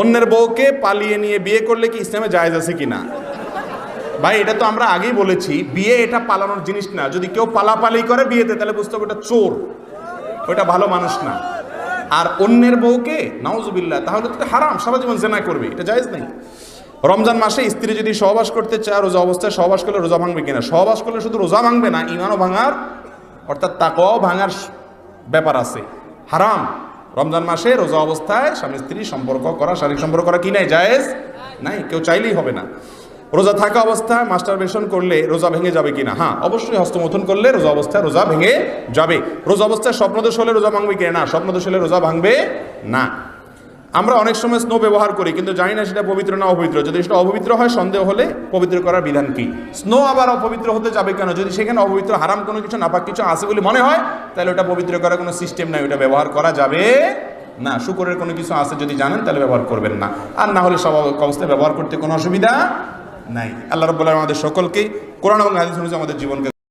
অন্যের বউকে পালিয়ে নিয়ে বিয়ে করলে কি ইসলামে জায়েজ আছে কিনা ভাই, এটা তো আমরা আগেই বলেছি, বিয়ে এটা পালানোর জিনিস না। যদি কেউ পালাপালি করে বিয়েতে, তাহলে বুঝতে হবে ওটা চোর। ওটা ভালো মানুষ না। আর অন্যের বউকে, নাউজুবিল্লাহ, তাহলে তো হারাম, সারা জীবন জেনা করবে। এটা জায়েজ নেই। রমজান মাসে স্ত্রী যদি সহবাস করতে চায়, রোজা অবস্থায় সহবাস করলে রোজা ভাঙবে কিনা? সহবাস করলে শুধু রোজা ভাঙবে না ইমানও ভাঙার, অর্থাৎ তাকওয়াও ভাঙার ব্যাপার আছে। হারাম। রমজান মাসে রোজা অবস্থায় স্বামী স্ত্রী সম্পর্ক করা, শারীরিক সম্পর্ক করা কি নাই? জায়েজ? নাই, কেউ চাইলেই হবে না। রোজা থাকা অবস্থায় মাস্টারবেশন করলে রোজা ভেঙে যাবে কিনা? হ্যাঁ অবশ্যই হস্তমথন করলে রোজা অবস্থায় রোজা ভেঙে যাবে। রোজা অবস্থায় স্বপ্নদোষ হলে রোজা ভাঙবে কিনা? না, স্বপ্নদোষ হলে রোজা ভাঙবে না। আমরা অনেক সময় স্নো ব্যবহার করি, কিন্তু জানি না সেটা পবিত্র না অপবিত্র। যদি সেটা অপবিত্র হয়, সন্দেহ হলে পবিত্র করার বিধান কি? স্নো আবার অপবিত্র হতে যাবে কেন? যদি সেখানে অপবিত্র, হারাম কোনো কিছু, নাপাক কিছু আছে বলে মনে হয়, তাহলে ওটা পবিত্র করার কোনো সিস্টেম নাই, ওটা ব্যবহার করা যাবে না। শুকরের কোনো কিছু আছে যদি জানেন, তাহলে ব্যবহার করবেন না। আর না হলে সব অবস্থায় ব্যবহার করতে কোনো অসুবিধা নাই। আল্লাহ রব্বুল্লাহ আমাদের সকলকে কোরআন এবং হাদিস অনুযায়ী আমাদের জীবনকে